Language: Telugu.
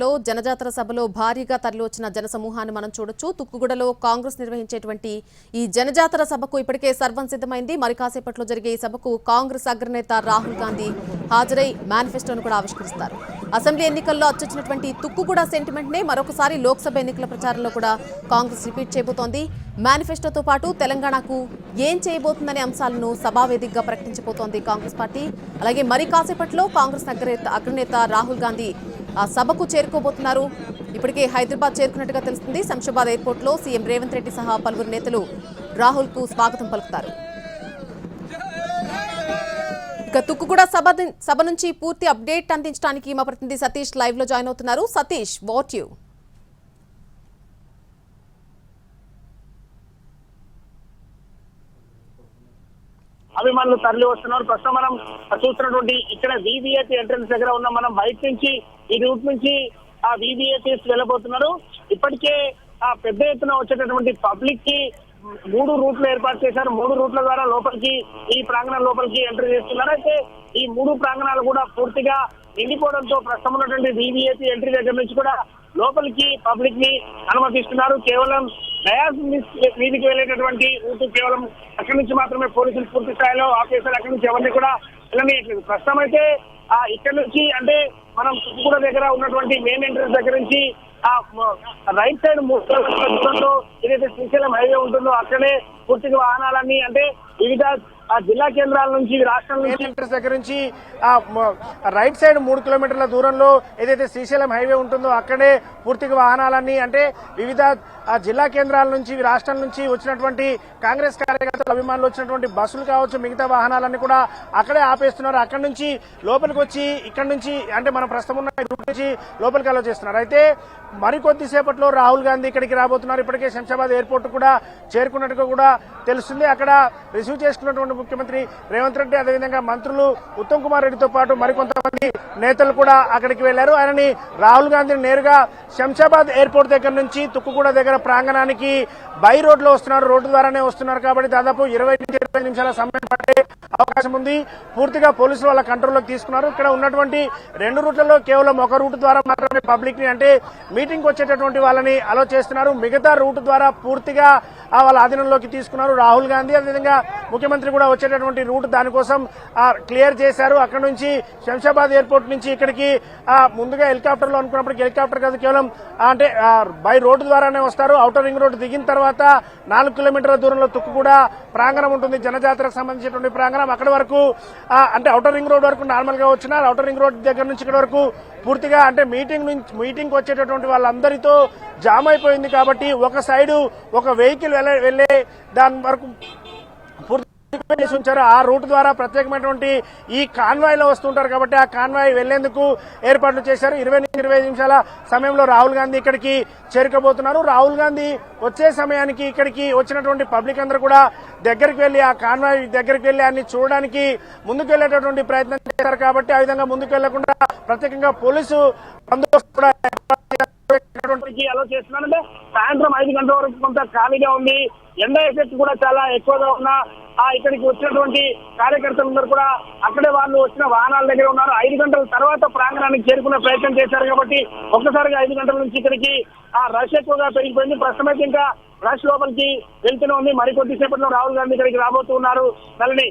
లో జనజాతర సభలో భారీగా తరలివచ్చిన జనసమూహాన్ని మనం చూడొచ్చు. తుక్కుగూడలో కాంగ్రెస్ నిర్వహించేటువంటి ఈ జనజాతర సభకు ఇప్పటికే సర్వం సిద్ధమైంది. మరి కాసేపట్లో జరిగే ఈ సభకు కాంగ్రెస్ అగ్రనేత రాహుల్ గాంధీ హాజరై మేనిఫెస్టోను కూడా ఆవిష్కరిస్తారు. అసెంబ్లీ ఎన్నికల్లో అచ్చొచ్చినటువంటి తుక్కుగూడ సెంటిమెంట్ నే మరొకసారి లోక్సభ ఎన్నికల ప్రచారంలో కూడా కాంగ్రెస్ రిపీట్ చేయబోతోంది. మేనిఫెస్టోతో పాటు తెలంగాణకు ఏం చేయబోతుందనే అంశాలను సభావేదికగా ప్రకటించబోతోంది కాంగ్రెస్ పార్టీ. అలాగే మరి కాసేపట్లో కాంగ్రెస్ అగ్రనేత అగ్రనేత రాహుల్ గాంధీ సభకు చేరుకోబోతున్నారు. ఇప్పటికే హైదరాబాద్ చేరుకున్నట్టుగా తెలుస్తుంది. శంషాబాద్ ఎయిర్పోర్ట్లో సీఎం రేవంత్ రెడ్డి సహా పలువురు నేతలు రాహుల్కు స్వాగతం పలుకుతారు. ఇక తుక్కుగూడ సభ సభ నుంచి పూర్తి అప్డేట్ అందించడానికి మా ప్రతినిధి సతీష్ లైవ్లో జాయిన్ అవుతున్నారు. Satish what you? అభిమానులు తరలి వస్తున్నారు. ప్రస్తుతం మనం చూస్తున్నటువంటి ఇక్కడ వివిఐపి ఎంట్రన్స్ దగ్గర ఉన్న మనం బయట నుంచి ఈ రూట్ నుంచి ఆ వివిఐపీస్ వెళ్ళబోతున్నారు. ఇప్పటికే ఆ పెద్ద ఎత్తున వచ్చేటటువంటి పబ్లిక్కి మూడు రూట్లు ఏర్పాటు చేశారు. మూడు రూట్ల ద్వారా లోపలికి ఈ ప్రాంగణం లోపలికి ఎంట్రీ చేస్తున్నారు. అయితే ఈ మూడు ప్రాంగణాలు కూడా పూర్తిగా నిండిపోవడంతో ప్రస్తుతం ఉన్నటువంటి వివిఐపి ఎంట్రీ దగ్గర నుంచి కూడా లోపలికి పబ్లిక్ని అనుమతిస్తున్నారు. కేవలం డయాస్ మీదికి వెళ్ళేటటువంటి రూట్ కేవలం అక్కడి నుంచి మాత్రమే పోలీసులు పూర్తి స్థాయిలో ఆఫీసర్ అక్కడి నుంచి ఎవరిని కూడా వెళ్ళనీయట్లేదు. ప్రస్తుతం అయితే ఆ ఇక్కడ నుంచి అంటే మనం తుక్కుగూడ దగ్గర ఉన్నటువంటి మెయిన్ ఎంట్రన్స్ దగ్గర నుంచి ఆ రైట్ సైడ్ ఏదైతే శ్రీశైలం హైవే ఉంటుందో అక్కడే పూర్తిగా వాహనాలన్నీ అంటే వివిధ ఆ జిల్లా కేంద్రాల నుంచి రాష్ట్రం దగ్గర నుంచి ఆ రైట్ సైడ్ మూడు కిలోమీటర్ల దూరంలో ఏదైతే శ్రీశైలం హైవే ఉంటుందో అక్కడే పూర్తిగా వాహనాలన్నీ అంటే వివిధ ఆ జిల్లా కేంద్రాల నుంచి రాష్ట్రం నుంచి వచ్చినటువంటి కాంగ్రెస్ కార్యకర్తలు అభిమానులు వచ్చినటువంటి బస్సులు కావచ్చు మిగతా వాహనాలన్నీ కూడా అక్కడే ఆపేస్తున్నారు. అక్కడి నుంచి లోపలికి వచ్చి ఇక్కడ నుంచి అంటే మనం ప్రస్తుతం ఉన్న నుంచి లోపలికి అలో చేస్తున్నారు. అయితే మరికొద్ది సేపట్లో రాహుల్ గాంధీ ఇక్కడికి రాబోతున్నారు. ఇప్పటికే శంషాబాద్ ఎయిర్పోర్ట్ కూడా చేరుకున్నట్టుగా కూడా తెలుస్తుంది. అక్కడ రిసీవ్ చేసుకున్నటువంటి ముఖ్యమంత్రి రేవంత్ రెడ్డి అదేవిధంగా మంత్రులు ఉత్తమ్ కుమార్ రెడ్డితో పాటు మరికొంతమంది నేతలు కూడా అక్కడికి వెళ్ళారు ఆయనని రాహుల్ గాంధీని నేరుగా శంషాబాద్ ఎయిర్పోర్ట్ దగ్గర నుంచి తుక్కుగూడ దగ్గర ప్రాంగణానికి బై రోడ్లో వస్తున్నారు. రోడ్డు ద్వారానే వస్తున్నారు కాబట్టి దాదాపు ఇరవై నుంచి ఇరవై నిమిషాల సమయం పట్టే అవకాశం ఉంది. పూర్తిగా పోలీసులు వాళ్ళ కంట్రోల్లోకి తీసుకున్నారు. ఇక్కడ ఉన్నటువంటి రెండు రూట్లలో కేవలం ఒక రూట్ ద్వారా మాత్రమే పబ్లిక్ని అంటే మీటింగ్ వచ్చేటటువంటి వాళ్ళని అలో చేస్తున్నారు. మిగతా రూట్ ద్వారా పూర్తిగా వాళ్ళ ఆధీనంలోకి తీసుకున్నారు. రాహుల్ గాంధీ అదేవిధంగా ముఖ్యమంత్రి కూడా వచ్చేటటువంటి రూట్ దానికోసం ఆ, క్లియర్ చేశారు. అక్కడ నుంచి శంషాబాద్ ఎయిర్పోర్ట్ నుంచి ఇక్కడికి ఆ, ముందుగా హెలికాప్టర్లో అనుకున్నప్పటికీ హెలికాప్టర్ కాదు కేవలం అంటే బై రోడ్డు ద్వారానే వస్తారు. ఔటర్ రింగ్ రోడ్డు దిగిన తర్వాత నాలుగు కిలోమీటర్ల దూరంలో తుక్కు కూడా ప్రాంగణం ఉంటుంది. జనజాతరకు సంబంధించినటువంటి ప్రాంగణం. అక్కడ వరకు అంటే ఔటర్ రింగ్ రోడ్ వరకు నార్మల్గా వచ్చిన ఔటర్ రింగ్ రోడ్ దగ్గర నుంచి ఇక్కడ వరకు పూర్తిగా అంటే మీటింగ్ నుంచి మీటింగ్ వచ్చేటటువంటి వాళ్ళందరితో జామ్ అయిపోయింది కాబట్టి ఒక సైడు ఒక వెహికల్ వెళ్ళే వెళ్ళే దాని వరకు పూర్తి చేసి ఉంచారు ఆ రూట్ ద్వారా ప్రత్యేకమైనటువంటి ఈ కాన్వాయ్లో వస్తుంటారు కాబట్టి ఆ కాన్వాయ్ వెళ్ళేందుకు ఏర్పాట్లు చేశారు. ఇరవై నుంచి ఇరవై నిమిషాల సమయంలో రాహుల్ గాంధీ ఇక్కడికి చేరుకోబోతున్నారు. రాహుల్ గాంధీ వచ్చే సమయానికి ఇక్కడికి వచ్చినటువంటి పబ్లిక్ అందరూ కూడా దగ్గరికి వెళ్ళి ఆ కాన్వాయ్ దగ్గరికి వెళ్ళి అన్ని చూడడానికి ముందుకు వెళ్ళేటటువంటి ప్రయత్నం చేశారు కాబట్టి ఆ విధంగా ముందుకు వెళ్ళకుండా ప్రత్యేకంగా పోలీసు బందోబస్తు కూడా ఏర్పాటు అలో చేస్తున్నానంటే సాయంత్రం ఐదు గంటల వరకు కొంత ఖాళీగా ఉంది ఎండ ఎఫెక్ట్ కూడా చాలా ఎక్కువగా ఉన్నా ఆ ఇక్కడికి వచ్చినటువంటి కార్యకర్తలందరూ కూడా అక్కడే వాళ్ళు వచ్చిన వాహనాల దగ్గర ఉన్నారు. ఐదు గంటల తర్వాత ప్రాంగణానికి చేరుకునే ప్రయత్నం చేశారు కాబట్టి ఒక్కసారిగా ఐదు గంటల నుంచి ఇక్కడికి ఆ రష్ ఎక్కువగా పెరిగిపోయింది. ప్రస్తుతమైతే అయితే ఇంకా రష్ లోపలికి వెళ్తూనే ఉంది. మరికొద్దిసేపట్లో రాహుల్ గాంధీ ఇక్కడికి రాబోతున్నారు నల్లిని